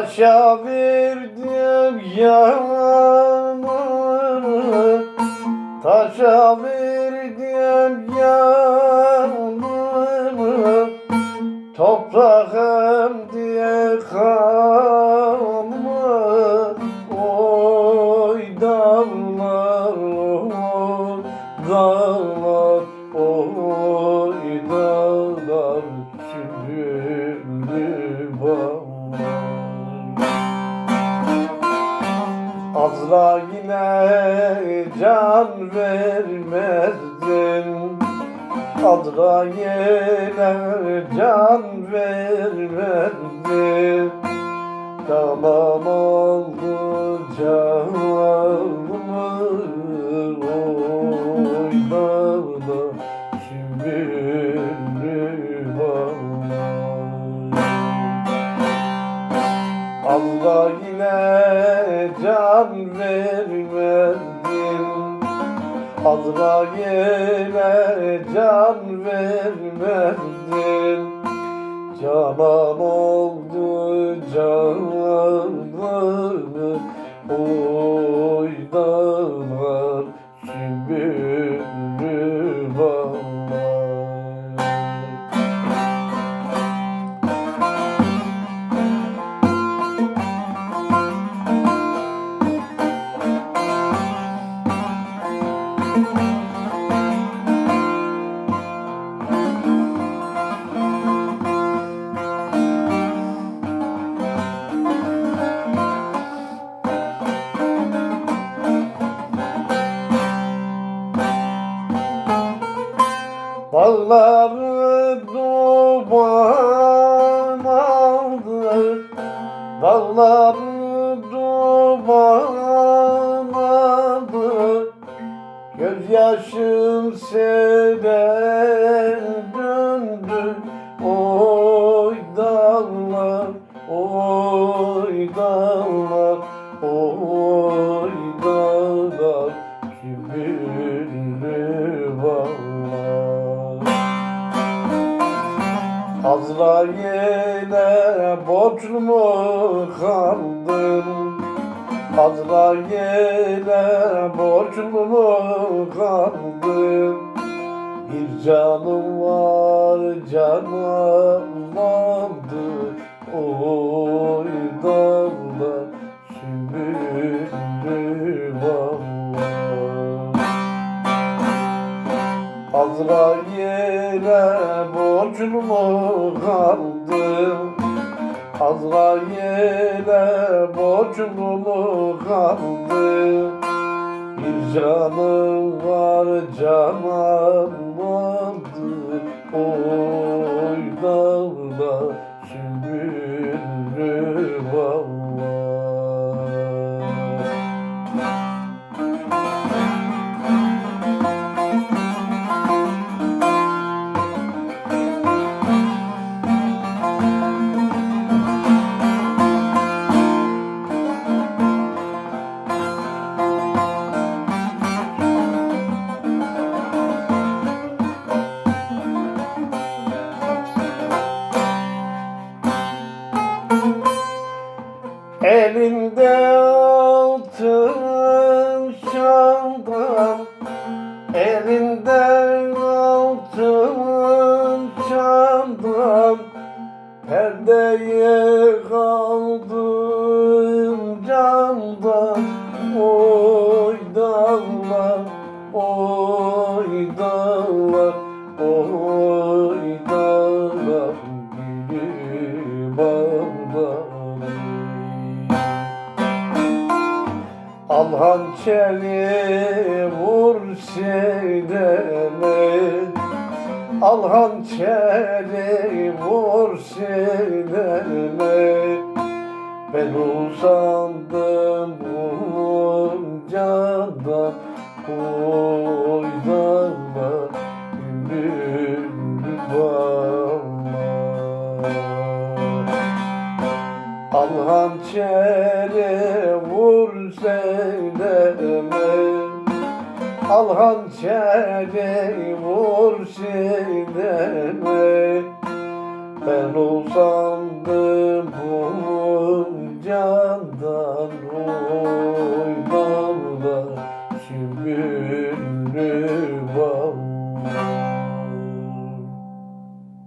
Taşa verdim yanımı Taşa verdim yanımı Toprağım diye kanımı Azrail'e can vermezdim Azrail'e can vermezdim Tamam oldu canımı can vermedim. Azrail'e can vermedim. Canan oldu cananı Dağları duman aldı. Dağları duman Gözyaşım sele döndü Oy dağlar, oy dağlar Oy dağlar. Kübüllü bağlar Azrail'e borçlu mu kaldım Azrail'e borçlu kaldım Bir canım var canım aldı Oy dağlar sümbüllü bağlar Azrail'e borçlu kaldım Azrail'e borçlu mu kaldım Bir canım var canım Elinde Al hançeri vur sineme. Al hançeri vur sineme. Ben uzandım buncadan Oy dağlar sineme Al hançeri vur sineme Ben bunca can